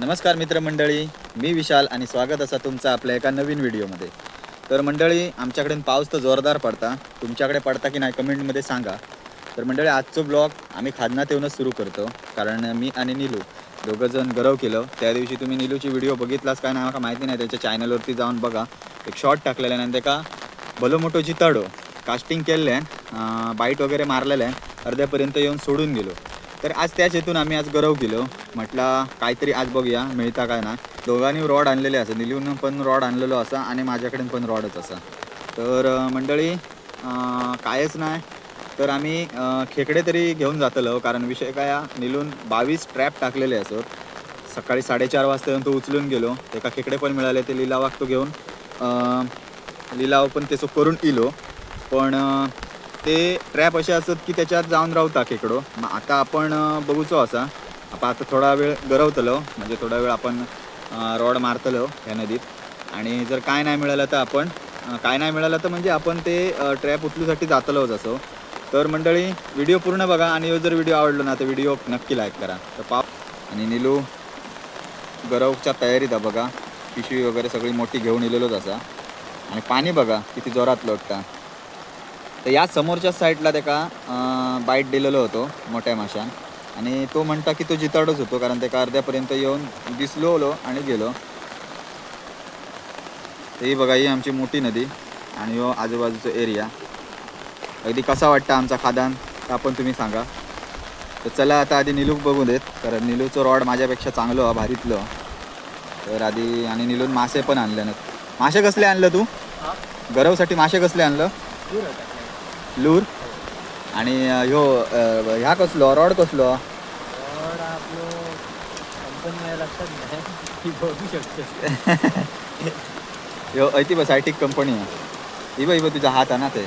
नमस्कार मित्रमंडळी मी विशाल आणि स्वागत असा तुमचा आपल्या एका नवीन व्हिडिओमध्ये. तर मंडळी आमच्याकडे पाऊस तर जोरदार पडता तुमच्याकडे पडता की नाही कमेंटमध्ये सांगा. तर मंडळी आजचं ब्लॉग आम्ही खादनात येऊनच सुरू करतो कारण मी आणि निलू दोघं जण गरव केलं. त्या दिवशी तुम्ही निलूची व्हिडिओ बघितलाच काय नाही मला माहिती नाही त्याच्या चॅनलवरती जाऊन बघा. एक शॉर्ट टाकलेला आहे आणि का भलो तडो. कास्टिंग केलेलं आहे बाईट वगैरे मारलेलं आहे अर्ध्यापर्यंत येऊन सोडून गेलो. तर आज त्याच हेतून आम्ही आज गरव केलो. म्हटलं काहीतरी आज बघूया मिळता काय ना. दोघांनी रॉड आणलेले असं निलिवून पण रॉड आणलेलो असा आणि माझ्याकडे पण रॉडच असा. तर मंडळी कायच नाही. तर आम्ही खेकडे तरी घेऊन जातलो कारण विषय काय निलून बावीस ट्रॅप टाकलेले असत. सकाळी साडेचार वाजता येऊन तो उचलून गेलो. एका खेकडे पण मिळाले ते लिलावाक तो घेऊन लिलाव पण त्याचं करून इलो. पण ते ट्रॅप असे असत की त्याच्यात जाऊन रावता खेकडो मग आता आपण बघूचो असा. आपण आता थोडा वेळ गरवतलो. म्हणजे थोडा वेळ आपण रॉड मारतलो ह्या नदीत. आणि जर काय नाही मिळालं तर आपण काय नाही मिळालं तर म्हणजे आपण ते ट्रॅप उचलूसाठी जातलोच असो. तर मंडळी व्हिडिओ पूर्ण बघा. आणि जर व्हिडिओ आवडलो ना तर व्हिडिओ नक्की लाईक करा. तर पाव आणि निलू गरवच्या तयारीत आहे बघा. पिशवी वगैरे सगळी मोठी घेऊन येलेलोच असा. आणि पाणी बघा किती जोरात लोटता. तर या समोरच्या साईडला त्याका बाईट दिलेलो होतो मोठ्या माशान आणि तो म्हणता की तो जिताडच होतो कारण त्याका अर्ध्यापर्यंत येऊन दिसलो आणि गेलो. तर ही बघा ही आमची मोठी नदी आणि हो आजूबाजूचा एरिया अगदी कसा वाटतं आमचा खादान तर आपण तुम्ही सांगा. तर चला आता आधी निलूक बघू देत कारण निलूचं रॉड माझ्यापेक्षा चांगलं हा, भारीतलं. तर आधी आणि निलून मासे पण आणले नाहीत मासे कसले आणलं तू? गरवसाठी मासे कसले आणलं? लूर आणि ह्यो ह्या कसलो? रॉड कसलो? आपलो कंपनी लक्षात नाही ती बघू शकते. ह्यो ऐती बस आयटिक कंपनी आहे. ही बघ ही बघ तुझा हात आहे ना ते.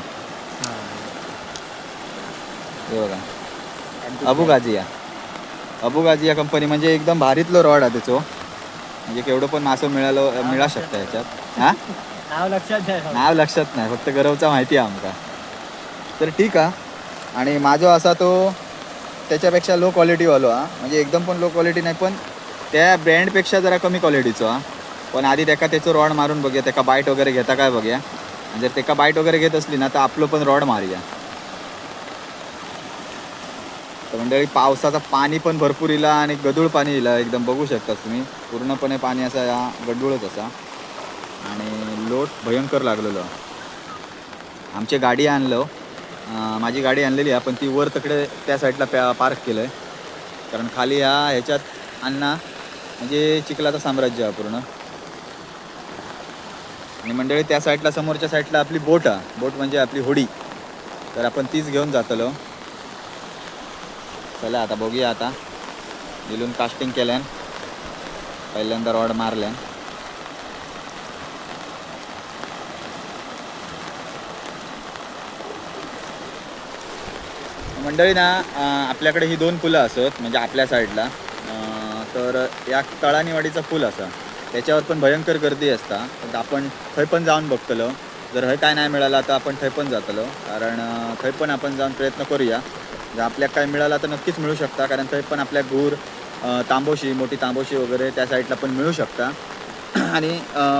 हे. बघा. अबू गाजिया अबू गाजिया कंपनी म्हणजे एकदम भारीतलं रॉड आहे त्याचो. म्हणजे केवढं पण मासं मिळालं मिळा शकतं याच्यात. हा? नाव लक्षात नाही. नाव लक्षात नाही फक्त गरवचा माहिती आहे आमका तर ठीक आहे. आणि माझो असा तो त्याच्यापेक्षा लो क्वालिटीवालो हा. म्हणजे एकदम पण लो क्वालिटी नाही पण त्या ब्रँडपेक्षा जरा कमी क्वालिटीचो हा. पण आधी त्याका त्याचं रॉड मारून बघूया. त्याका बाईट वगैरे घेता काय बघूया. आणि जर त्याका बाईट वगैरे घेत असली ना तर आपलं पण रॉड मारूया. तर मंडळी पावसाचं पाणी पण भरपूर इला आणि गदूळ पाणी इला. एकदम बघू शकता तुम्ही. पूर्णपणे पाणी असा या गडूळच असा. आणि लोट भयंकर लागलेलो. आमची गाडी आणलो. माझी गाडी आणलेली आहे पण ती वर तिकडे त्या साईडला पॅ पार्क केलं आहे कारण खाली ह्या ह्याच्यात अण्णा म्हणजे चिखलाचं साम्राज्य आहे पूर्ण. आणि मंडळी त्या साईडला समोरच्या साईडला आपली बोट आहे. बोट म्हणजे आपली होडी. तर आपण तीच घेऊन जातलो. चला आता बघूया आता. दिलून कास्टिंग केल्यान. पहिल्यांदा रॉड मारल्यान. मंडळी ना आपल्याकडे ही दोन पुलं असत म्हणजे आपल्या साईडला. तर या तळानीवाडीचा पूल असा. त्याच्यावर पण भयंकर गर्दी असता. तर आपण थंय पण जाऊन बघतलो. जर हय काय नाही मिळालं तर आपण थंय पण जातलो. कारण थंय पण आपण जाऊन प्रयत्न करूया. जर आपल्याला काय मिळाला तर नक्कीच मिळू शकता. कारण थंय पण आपल्या गूर तांबोशी मोठी तांबोशी वगैरे त्या साईडला पण मिळू शकता. आणि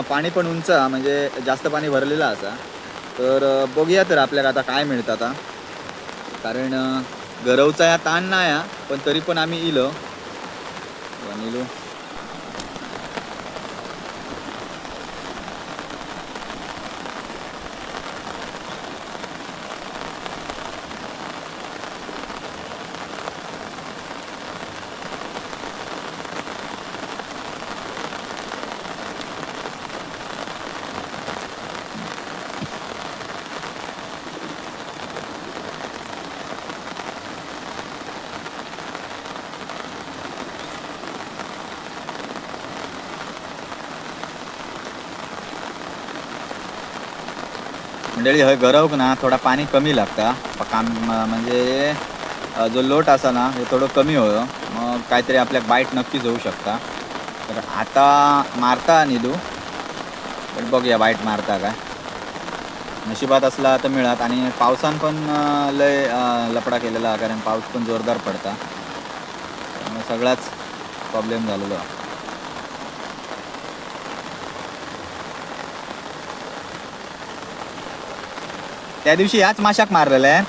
पाणी पण उंच म्हणजे जास्त पाणी भरलेलं असा. तर बघूया तर आपल्याला आता काय मिळतं आता. कारण गरवचा या ताण नाही पण तरी पण आम्ही इलो. आणि इलो मंडळी हय गरवक ना थोडा पाणी कमी लागता. काम म्हणजे जो लोट असा ना हे थोडं कमी होयो. मग काहीतरी आपल्याक बाईट नक्कीच होऊ शकता. तर आता मारता निदू. पण बघूया बाईट मारता काय. नशिबात असला तर मिळत. आणि पावसान पण लय लपडा केलेला कारण पाऊस पण जोरदार पडता. सगळाच प्रॉब्लेम झालेलो. त्या दिवशी ह्याच माशाक मारलेला आहे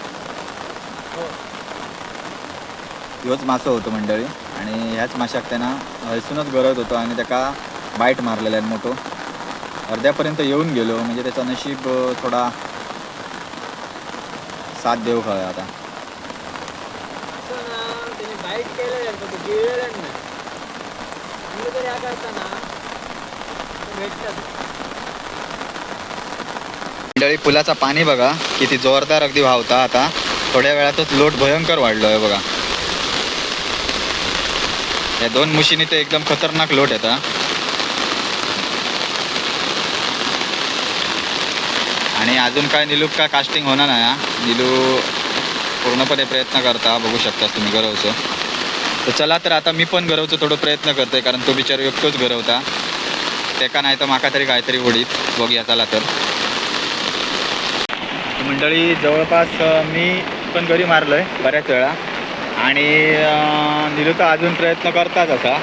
हो. ह्योच मासो होतो मंडळी. आणि ह्याच माशाक त्यांना हयसूनच गरज होतो आणि त्याका बाईट मारलेला आहे मोठो. अर्ध्यापर्यंत येऊन गेलो म्हणजे त्याचा नशीब थोडा साथ देऊ खा आता. असं ना त्याने बाईट केलेलं पण ते गिळलेलं नाही मुलं तरी आता असताना भेटतात मंडळी पुलाचा पाणी बघा किती जोरदार अगदी वाहता आता. थोड्या वेळातच लोट भयंकर वाढलो आहे बघा. या दोन मुशीनी ते एकदम खतरनाक लोट येतात आणि अजून काय निलूक काय कास्टिंग होणार नाही हा. निलू पूर्णपणे प्रयत्न करता बघू शकता तुम्ही गरवचं तर चला तर आता मी पण गरवचं थोडं प्रयत्न करते कारण तो बिचार एकटोच गरवता तेका नाही तर माका तरी काहीतरी उडीत. बघूया चला तर. मंडळी जवळपास मी पण घरी मारलो आहे बऱ्याच वेळा. आणि निलू तर अजून प्रयत्न करतात असा.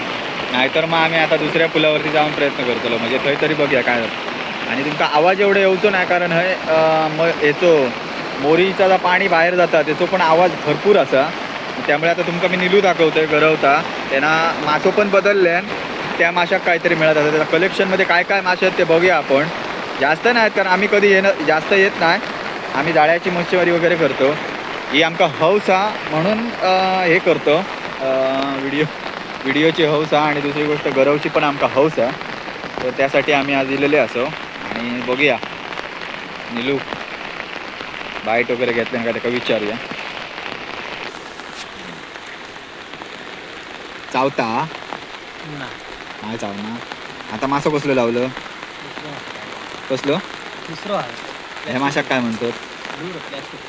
नाहीतर मग आम्ही आता दुसऱ्या पुलावरती जाऊन प्रयत्न करतलो. म्हणजे थंय तरी बघूया काय आणि तुमचा आवाज एवढं येवचो नाही कारण हय मग येचो. मोरीचा जो पाणी बाहेर जाता त्याचो पण आवाज भरपूर असा. त्यामुळे आता तुमका मी निलू दाखवतोय गरवता. त्यांना मासो पण बदलले त्या माशाक काहीतरी मिळत असतात त्याला कलेक्शनमध्ये काय काय मासे आहेत ते बघूया आपण. जास्त नाहीत कारण आम्ही कधी येणं जास्त येत नाही. आम्ही जाळ्याची मच्छीमारी वगैरे करतो. ही आमका हौस हा म्हणून हे करतो. व्हिडिओ व्हिडिओची हौस हा आणि दुसरी गोष्ट गरवची पण आमका हौस आहे तर त्यासाठी आम्ही आज दिलेले असो आणि बघूया. निलू बाईट वगैरे घेतले का त्याला विचारूया. चावता नाही चावना आता मासं कसलं लावलं? कसलं? दुसरं ह्या माशाक काय म्हणतात? दूर प्लॅस्टिक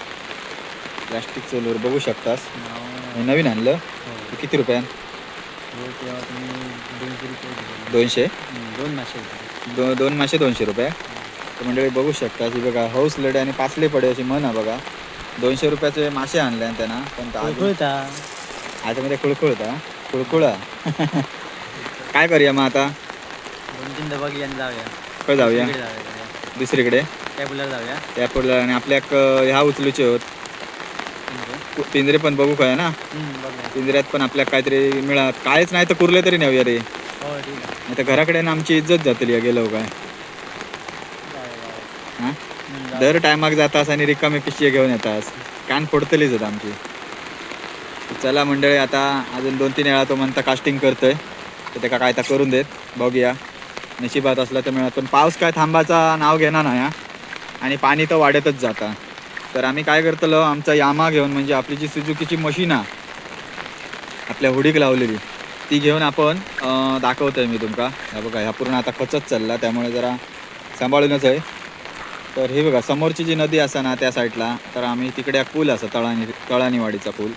प्लास्टिकचं लोर बघू शकतास. हे नाव नवीन आणलं. हो. किती रुपयान? हो तेव्हा तुम्ही दोनशे रुपये दिले. दोनशे? हम्म, दोन मासे होते. दो दोन मासे दोनशे रुपये. तर मंडळी बघू शकता ही बघा हौस लढे आणि पाचले पडे अशी म्हण आहे बघा. दोनशे रुपयाचे मासे आणले आणि त्यांना. पण तो अजून कुळकुळता. आतमध्ये खुळखुळता खुळखुळा काय करूया मग आता? दोन तीन घेऊन जाऊया. जाऊया. जाऊया. दुसरीकडे. पुलाला जाऊया. आणि आपल्या ह्या उचलूचे होत. पिंजरे. पण बघू काय ना? पिंजऱ्यात पण आपल्या काहीतरी मिळत कायच नाही तर कुरले तरी नेऊया रे. हो नाही तर घराकडे ना आमची इज्जत जातली गेलो काय. हां. दर टायमाक जातास आणि रिकामी पिशवी घेऊन येतास. कान फोडतलीच आहेत आमची. चला मंडळी आता अजून दोन तीन वेळा तो म्हणता कास्टिंग करतोय. तर त्याका काय तर करून देत. बघूया. नशिबात असला तर मिळत पण पाऊस काय थांबाचा नाव घेणार नाही हा. आणि पाणी तर वाढतच जाता. तर आम्ही काय करतलो आमचा यामा घेऊन म्हणजे आपली जी सुजुकीची मशीन आहे आपल्या हुडीक लावलेली ती घेऊन आपण दाखवतोय मी तुमका. ह्या बघा ह्या पूर्ण आता खचत चालला त्यामुळे जरा सांभाळूनच आहे. तर हे बघा समोरची जी नदी असा ना त्या साईडला तर आम्ही तिकडे पूल असा तळानी तळानीवाडीचा पूल.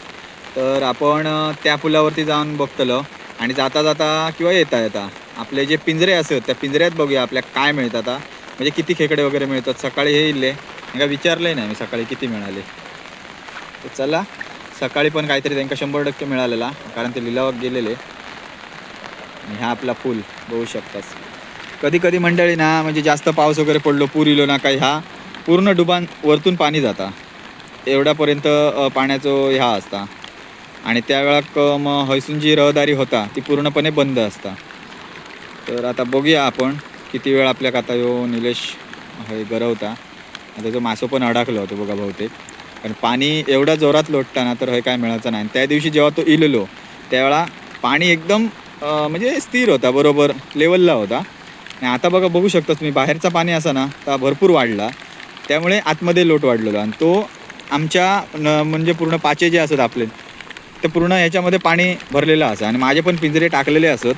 तर आपण त्या पुलावरती जाऊन बघतलो आणि जाता जाता किंवा येता येता आपले जे पिंजरे असत त्या पिंजऱ्यात बघूया आपल्या काय मिळतात आता. म्हणजे किती खेकडे वगैरे मिळतात? सकाळी हे इल्ले. का विचारलंय नाही मी सकाळी किती मिळाले? तर चला सकाळी पण काहीतरी त्यांना शंभर टक्के मिळालेला कारण ते लिलावात गेलेले. आणि हा आपला पूल बघू शकतास. कधी कधी मंडळी ना म्हणजे जास्त पाऊस वगैरे पडलो पूर इलो ना काही हा पूर्ण डुबान वरतून पाणी जाता. एवढ्यापर्यंत पाण्याचं ह्या असता. आणि त्यावेळाक मग हैसून जी रहदारी होता ती पूर्णपणे बंद असता. तर आता बघूया आपण. किती वेळ आपल्याक आता यो निलेश हे गरवता? त्याचं मासो पण अडकलो होतो बघा बहुतेक. कारण पाणी एवढ्या जोरात लोटता ना तर हे काय मिळायचं नाही. आणि त्या दिवशी जेव्हा तो इलेलो त्यावेळा पाणी एकदम म्हणजे स्थिर होता बरोबर लेवलला होता. आणि आता बघा बघू शकता तुम्ही बाहेरचा पाणी असा ना तर भरपूर वाढला. त्यामुळे आतमध्ये लोट वाढलेलो. आणि तो आमच्या न म्हणजे पूर्ण पाचे जे असत आपले ते पूर्ण ह्याच्यामध्ये पाणी भरलेलं असं. आणि माझे पण पिंजरे टाकलेले असत.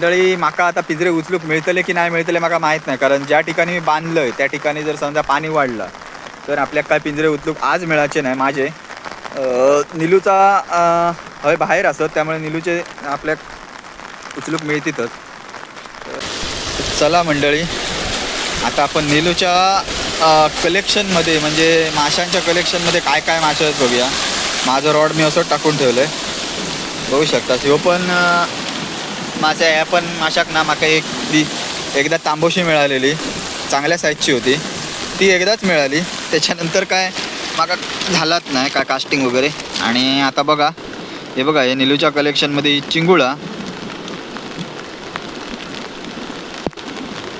मंडळी माका आता पिंजरे उचलूक मिळतले की नाही मिळतले माका माहीत नाही. कारण ज्या ठिकाणी मी बांधलंय त्या ठिकाणी जर समजा पाणी वाढलं तर आपल्याक काय पिंजरे उचलूक आज मिळायचे नाही माझे. निलूचा हवे हय बाहेर असत त्यामुळे निलूचे आपल्या उचलूक मिळतीतच. चला मंडळी आता आपण निलूच्या कलेक्शनमध्ये म्हणजे माशांच्या कलेक्शनमध्ये काय काय मासे आहेत बघूया. माझं रॉड मी असं टाकून ठेवलं आहे बघू शकता ह्यो पण मासे ह्या पण माशाक ना माका एक ती एकदा तांबोशी मिळालेली. चांगल्या साईजची होती. ती एकदाच मिळाली. त्याच्यानंतर काय माका झालाच नाही काय कास्टिंग वगैरे. आणि आता बघा. हे बघा हे निलूच्या कलेक्शनमध्ये चिंगुळा.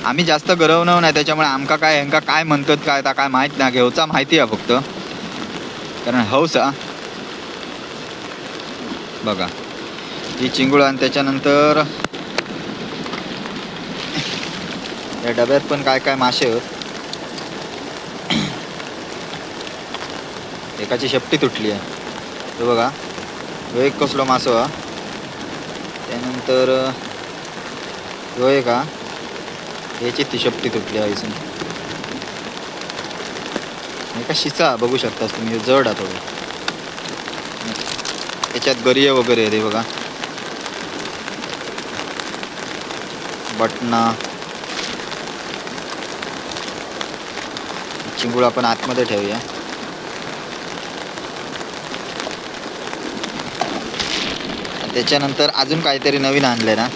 आम्ही जास्त गरवणं नाही त्याच्यामुळे आमका काय ह्यांका काय म्हणतात काय आता काय माहीत नाही. घेवचा माहिती आहे फक्त. कारण हौसा बघा. ही चिंगूळ आणि त्याच्यानंतर या डब्यात पण काय काय मासे आहेत. एकाची शेपटी तुटली आहे. हे बघा. ह्यो एक कसलो मासो हा त्यानंतर ह्यो एक हा याची ती शेपटी तुटली आहे इथून एका शिचा बघू शकतास तुम्ही. जड आहे थोडं. याच्यात गरिया वगैरे आहे ते बघा. बटना चिंगूळ आपण आतमध्ये ठेवूया. त्याच्यानंतर अजून काहीतरी नवीन आणलंय ना.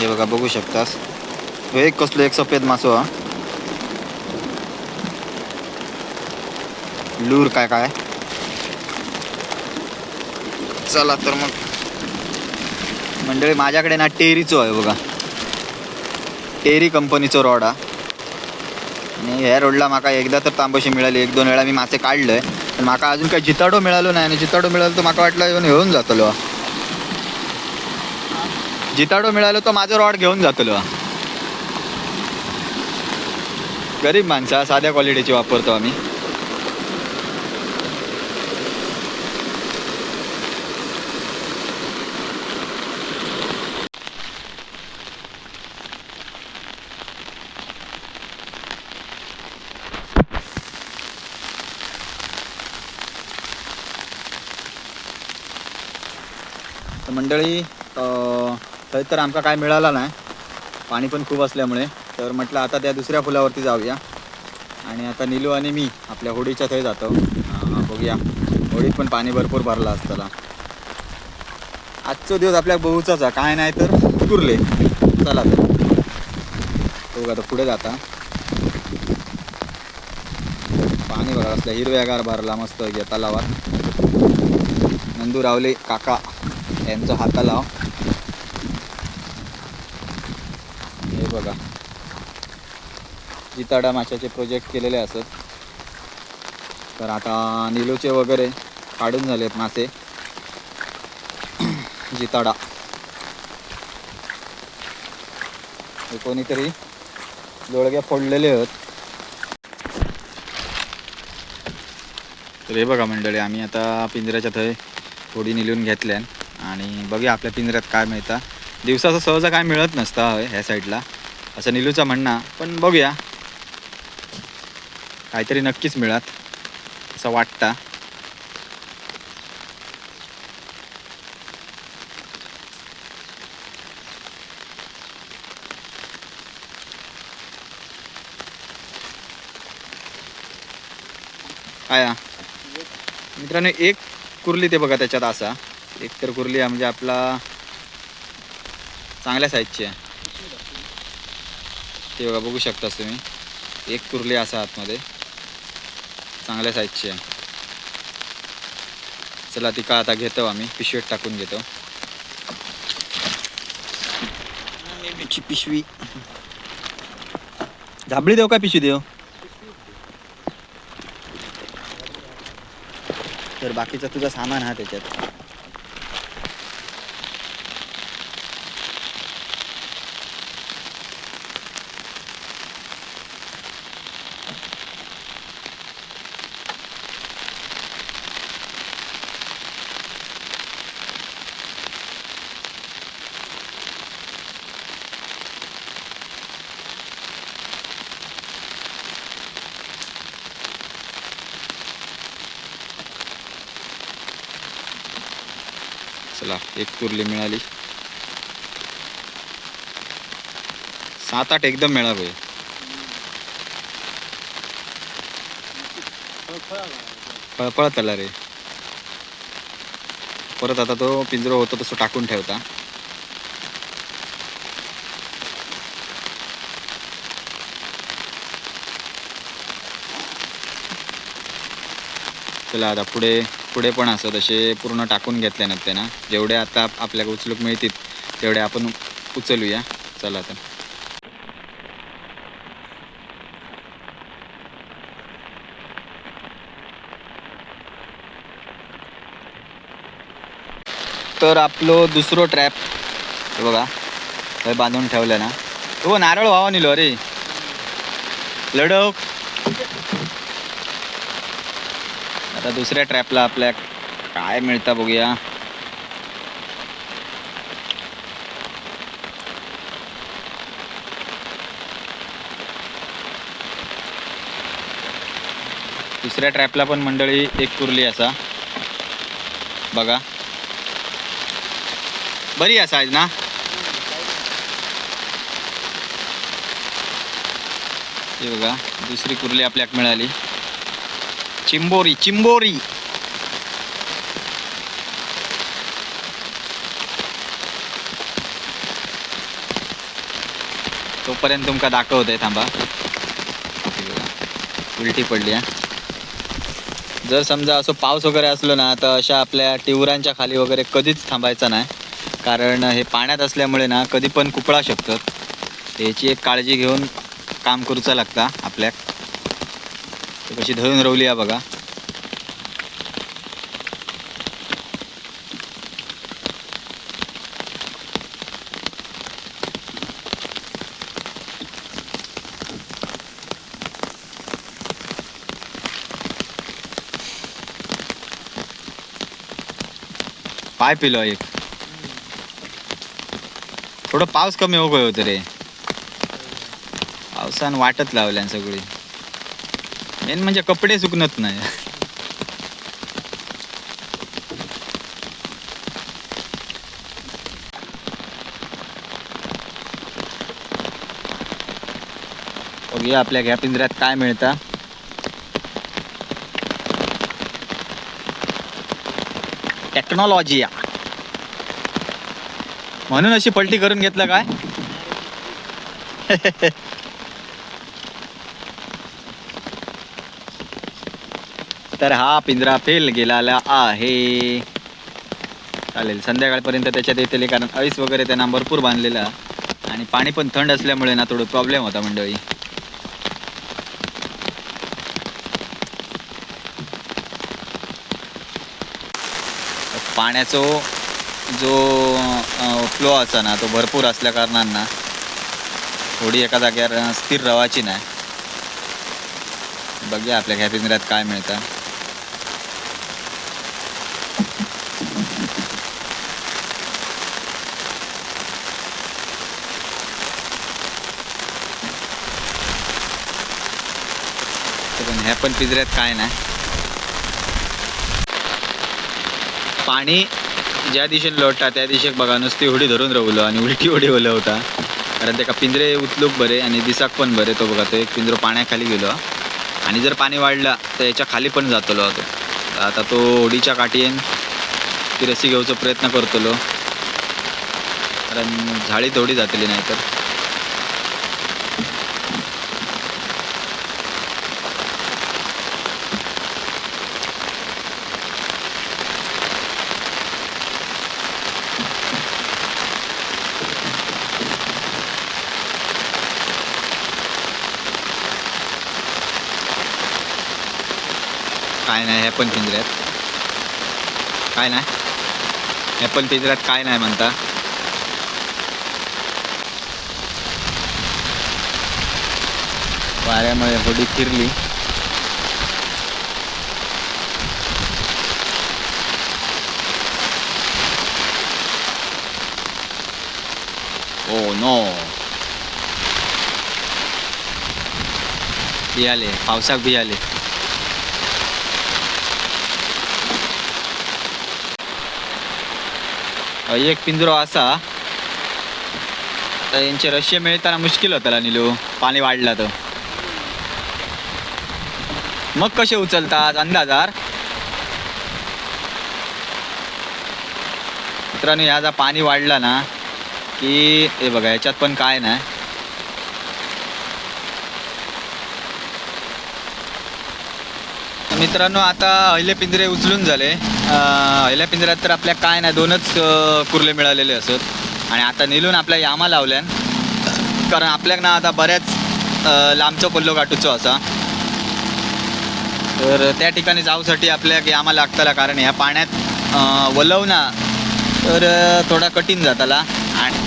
हे बघा बघू शकतास. हे एक कसलो एक सफेद मासो हा. लूर काय काय? चला तर मग. मंडळी माझ्याकडे ना टेरीचो आहे बघा. टेरी कंपनीचं रॉड हा. आणि ह्या रोडला माका एकदा तर तांबशी मिळाली. एक दोन वेळा मी मासे काढलंय. पण माका अजून काही जिताडो मिळालो नाही आणि जिताडो मिळालो तर माका वाटलं येऊन घेऊन जातलो जिताडो मिळालो तर माझं रॉड घेऊन जातलो गरीब माणसा साध्या क्वालिटीची वापरतो आम्ही. मंडळी थंय तर आमका काय मिळाला नाही. पाणी पण खूप असल्यामुळे. तर म्हटलं आता त्या दुसऱ्या पुलावरती जाऊया. आणि आता निलू आणि मी आपल्या होडीच्या थंय जातो. बघूया. होडीत पण पाणी भरपूर भरला असताना आजचा दिवस आपल्या बहुचाच आहे. काय नाही तर कुर्ले चला तर. बघू आता पुढे जाता. पाणी भरलं असल्या हिरव्यागार भरला मस्त घ्या तलावात नंदू रावले काका. यांचा हाताला. हे बघा. जिताडा माशाचे प्रोजेक्ट केलेले असत. तर आता निलोचे वगैरे काढून झालेत मासे. जिताडा. हे कोणीतरी जोळग्या फोडलेले आहेत. तर हे बघा मंडळी आम्ही आता पिंजऱ्याच्या थंय थोडी निलून घेतल्यान. आणि बघूया आपल्या पिंजऱ्यात काय मिळतं. दिवसाचं सहजा काय मिळत नसतं ह्या साईडला. असं निलूचा म्हणणं पण बघूया. काहीतरी नक्कीच मिळत असं वाटतं. काय मित्रांनो एक कुर्ली ते बघा त्याच्यात असा. एक तर कुर्ली आहे म्हणजे आपला चांगल्या साईजची आहे. ते बघा बघू शकता तुम्ही. एक कुर्ली असा आतमध्ये. चांगल्या साईजची आहे. चला ती का आता घेतो आम्ही. पिशवीत टाकून घेतो. नेहमीची पिशवी. झाबळी देऊ का पिशवी देऊ? तर बाकीचं तुझं सामान हा त्याच्यात. चला एक तुरली मिळाली. सात आठ एकदम मिळावे. पळपळत आला रे. परत आता तो पिंजरा होतो तसं टाकून ठेवता. चला आता पुढे. पुढे पण असं तसे पूर्ण टाकून घेतल्यानंतर नसते ना जेवढे आता आपल्याला उचलूक मिळतील तेवढे आपण उचलूया. चला आता. तर आपलं दुसरं ट्रॅप हे बघा. हे बांधून ठेवलं ना. हो नारळ व्हावा निलो अरे लढक आता दुसऱ्या ट्रॅपला आपल्या काय मिळतं बघूया. दुसऱ्या ट्रॅपला पण मंडळी एक कुर्ली असा. बघा. बरी असा आज ना? हे बघा दुसरी कुर्ली आपल्याक मिळाली. चिंबोरी चिंबोरी तोपर्यंत तुमका दाखवते थांबा उलटी पडली हा जर समजा असं पाऊस वगैरे असलो ना तर अशा आपल्या टिवरांच्या खाली वगैरे कधीच थांबायचं नाही. कारण हे पाण्यात असल्यामुळे ना कधी पण कुपळा शकतात याची एक काळजी घेऊन काम करूचा लागता आपल्याक कशी धरून रवली आहे बघा. पाय पिलो एक. थोडं पाऊस कमी हो होतं रे. पावसान वाटत लावल्यान सगळी. मेन म्हणजे कपडे सुकणत नाही. बघूया आपल्या घ्या पिंजऱ्यात काय मिळतं. टेक्नॉलॉजी म्हणून अशी पलटी करून घेतलं काय? तर हा पिंजरा फेल गेलेला आहे. चालेल संध्याकाळपर्यंत त्याच्यात येतील कारण ऐस वगैरे त्यांना भरपूर बांधलेला. आणि पाणी पण थंड असल्यामुळे ना थोडं प्रॉब्लेम होता मंडळी. पाण्याचो जो फ्लो असा ना तो भरपूर असल्या कारणान ना थोडी एका जाग्यावर स्थिर रवाची नाही. बघूया आपल्या ह्या पिंजऱ्यात काय मिळतं. ह्या पण पिंजऱ्यात काय नाही. पाणी ज्या दिशेने लोटता त्या दिशेक बघा नुसती उडी धरून राहिलो आणि उलटी उडी ओलं होता. कारण त्याका पिंजरे उचलूक बरे आणि दिसाक पण बरे तो बघा तो एक पिंजरो पाण्याखाली गेलो. आणि जर पाणी वाढलं तर याच्या खाली पण जातलो तो आता तो होडीच्या काठीन ती रसी घेऊचा प्रयत्न करतलो. कारण झाडी थोडी जातली नाही ॲपल पिंजऱ्यात. काय नाही. ॲपल पिंजऱ्यात काय नाही म्हणता. वाऱ्यामुळे होडी फिरली. Oh ओ नो बियाले पावसाक बियाले. एक पिंजरो असा. तर यांचे रश्ये मिळताना मुश्किल होतं निलू. पाणी वाढला तर. मग कसे उचलतात? अंदाजार मित्रांनो ह्या जा पाणी वाढला ना की हे बघा याच्यात पण काय नाही मित्रांनो आता अहिले पिंजरे उचलून झाले. अहिल्या पिंजऱ्यात तर आपल्या काय नाही दोनच कुर्ले मिळालेले असत. आणि आता निलून आपल्या यामा लावल्यान कारण आपल्याक ना आता बऱ्याच लांबचो पल्लो गाठूचो असा. तर त्या ठिकाणी जाऊसाठी आपल्याक यामा लागतला कारण ह्या पाण्यात वलवना ना तर थोडा कठीण जाताला आणि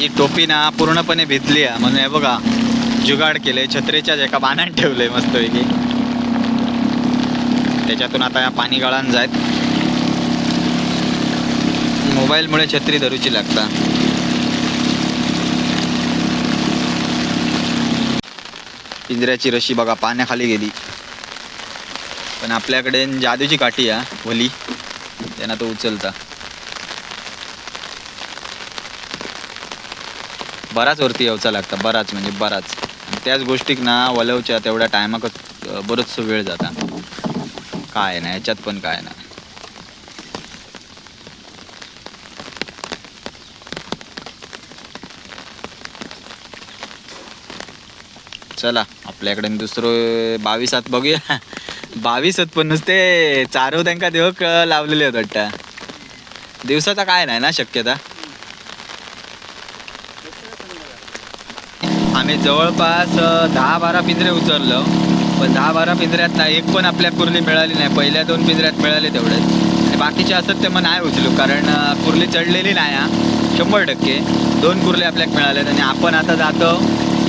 माझी टोपी ना पूर्णपणे भिजली आहे. म्हणून हे बघा जुगाड केले छत्रेच्या एका बाणात ठेवलंय मस्तपैकी. त्याच्यातून आता या पाणी गळान जायत. मोबाईलमुळे छत्री धरूची लागता. पिंजऱ्याची रशी बघा पाण्याखाली गेली. पण आपल्याकडे जादूची काठी आहे वली. त्यांना तो उचलता. बराच वरती यावचा लागता बराच म्हणजे बराच. त्याच गोष्टीक ना वलवच्या तेवढ्या टायमाकच बरोच वेळ जाता. काय नाही याच्यात पण काय नाही चला आपल्याकडे दुसरं बावीसात बघूया. बावीसात पण नुसते चारो त्यांका देवक लावलेले आहेत वाटतं. दिवसाचा काय नाही ना शक्यता. आम्ही जवळपास दहा बारा पिंजरे उचललो. पण दहा बारा पिंजऱ्यात ना एक पण आपल्या कुर्ली मिळाली नाही. पहिल्या दोन पिंजऱ्यात मिळाले तेवढेच. आणि बाकीचे असत ते मग नाही उचलू. कारण कुर्ली चढलेली नाही हा. शंभर टक्के. दोन कुर्ले आपल्याक मिळाल्यात आणि आपण आता जातो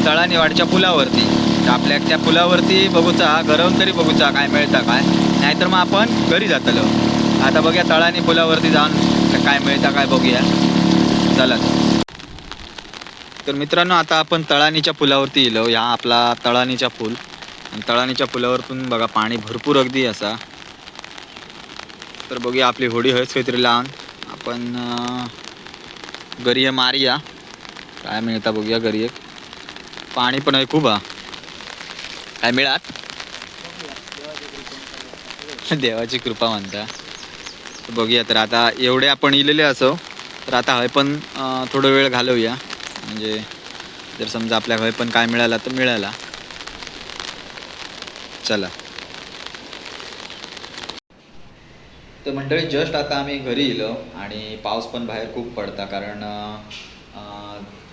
तळानिवाडच्या पुलावरती. तर आपल्याक त्या पुलावरती बघूचा गरवून तरी बघूचा काय मिळता काय. नाहीतर मग आपण घरी जातलो. आता बघूया तळानी पुलावरती जाऊन काय मिळता काय बघूया. चला. तर मित्रांनो आता आपण तळाणीच्या पुलावरती येलो. ह्या आपला तळाणीचा पूल. आणि तळाणीच्या पुलावरतून बघा पाणी भरपूर अगदी असा. तर बघूया आपली होडी हयच काहीतरी लावून आपण गरिये मारिया. काय मिळता बघूया गरीय. पाणी पण आहे खूप हा. काय मिळात? देवाची कृपा म्हणता. बघूया तर आता एवढे आपण इलेले असो. तर आता हय पण थोडं वेळ घालवूया. म्हणजे जर समजा आपल्या हय पण काय मिळाला तर मिळाला. चला. तर मंडळी जस्ट आता आम्ही घरी येलो आणि पाऊस पण बाहेर खूप पडता कारण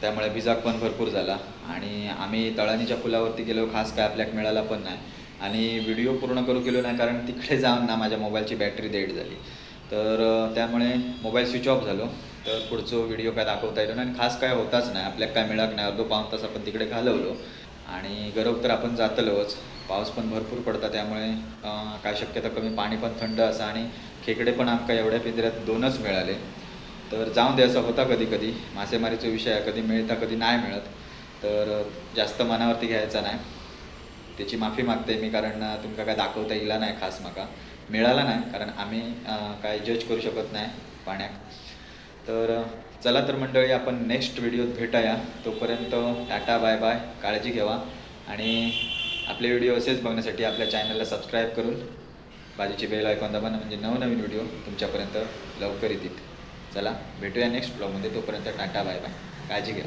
त्यामुळे भिजाक पण भरपूर झाला आणि आम्ही तळाणीच्या पुलावरती गेलो खास काय आपल्याक मिळाला पण नाही. आणि व्हिडिओ पूर्ण करू गेलो नाही कारण तिकडे जाऊन ना माझ्या मोबाईलची बॅटरी डेड झाली. तर त्यामुळे मोबाईल स्विच ऑफ झालो. तर पुढचं व्हिडिओ काय दाखवता येतो नाही आणि खास काय होताच नाही. आपल्याला काय मिळत नाही. अर्धो पाऊन तास आपण तिकडे घालवलो. आणि गरव तर आपण जातलोच. पाऊस पण भरपूर पडता त्यामुळे काय शक्यता कमी पाणी पण थंड असं आणि खेकडे पण आमका एवढ्या पिंजऱ्यात दोनच मिळाले. तर जाऊन दे असं होता कधी कधी. मासेमारीचा विषय आहे. कधी मिळता कधी नाही मिळत. तर जास्त मनावरती घ्यायचा नाही. त्याची माफी मागते मी कारण तुमका काय दाखवता येईल नाही खास माका. मिळाला नाही कारण आम्ही काय जज करू शकत नाही पाण्यात. तर चला तर मंडळी आपण नेक्स्ट व्हिडिओत भेटाया. तोपर्यंत टाटा बाय बाय काळजी घ्यावा आणि आपले व्हिडिओ असेच बघण्यासाठी आपल्या चॅनलला सबस्क्राईब करून बाजूची बेल ऐकून दाबा म्हणजे नवनवीन व्हिडिओ तुमच्यापर्यंत लवकर येतील. चला भेटूया नेक्स्ट ब्लॉगमध्ये तोपर्यंत टाटा बाय बाय काळजी घ्या.